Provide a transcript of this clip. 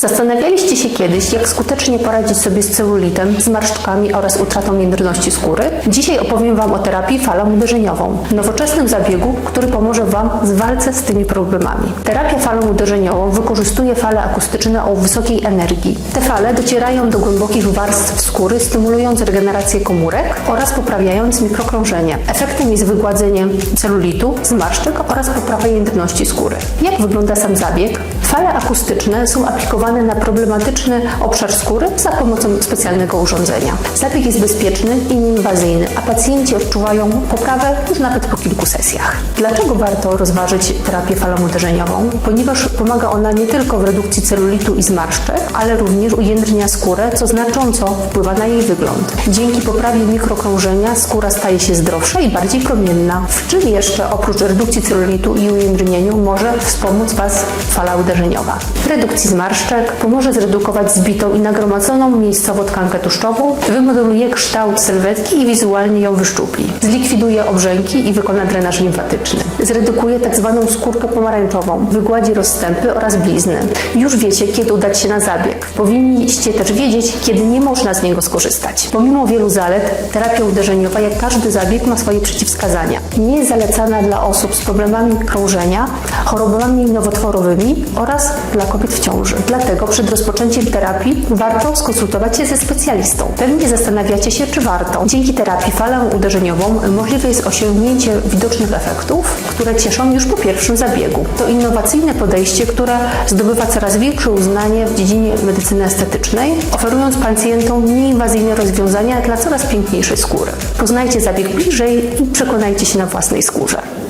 Zastanawialiście się kiedyś, jak skutecznie poradzić sobie z celulitem, zmarszczkami oraz utratą jędrności skóry? Dzisiaj opowiem Wam o terapii falą uderzeniową, nowoczesnym zabiegu, który pomoże Wam w walce z tymi problemami. Terapia falą uderzeniową wykorzystuje fale akustyczne o wysokiej energii. Te fale docierają do głębokich warstw skóry, stymulując regenerację komórek oraz poprawiając mikrokrążenie. Efektem jest wygładzenie celulitu, zmarszczek oraz poprawa jędrności skóry. Jak wygląda sam zabieg? Fale akustyczne są aplikowane na problematyczny obszar skóry za pomocą specjalnego urządzenia. Zabieg jest bezpieczny i nieinwazyjny, a pacjenci odczuwają poprawę już nawet po kilku sesjach. Dlaczego warto rozważyć terapię falą uderzeniową? Ponieważ pomaga ona nie tylko w redukcji celulitu i zmarszczek, ale również ujędrnia skórę, co znacząco wpływa na jej wygląd. Dzięki poprawie mikrokrążenia skóra staje się zdrowsza i bardziej promienna. W czym jeszcze oprócz redukcji celulitu i ujędrnieniu może wspomóc Was fala uderzeniowa? W redukcji zmarszczek pomoże zredukować zbitą i nagromadzoną miejscowo tkankę tłuszczową, wymodeluje kształt sylwetki i wizualnie ją wyszczupli. Zlikwiduje obrzęki i wykona drenaż limfatyczny. Zredukuje tzw. skórkę pomarańczową, wygładzi rozstępy oraz blizny. Już wiecie, kiedy udać się na zabieg. Powinniście też wiedzieć, kiedy nie można z niego skorzystać. Pomimo wielu zalet, terapia uderzeniowa, jak każdy zabieg, ma swoje przeciwwskazania. Nie jest zalecana dla osób z problemami krążenia, chorobami nowotworowymi oraz dla kobiet w ciąży. Dlatego przed rozpoczęciem terapii warto skonsultować się ze specjalistą. Pewnie zastanawiacie się, czy warto. Dzięki terapii falą uderzeniową możliwe jest osiągnięcie widocznych efektów, które cieszą już po pierwszym zabiegu. To innowacyjne podejście, które zdobywa coraz większe uznanie w dziedzinie medycyny estetycznej, oferując pacjentom nieinwazyjne rozwiązania dla coraz piękniejszej skóry. Poznajcie zabieg bliżej i przekonajcie się na własnej skórze.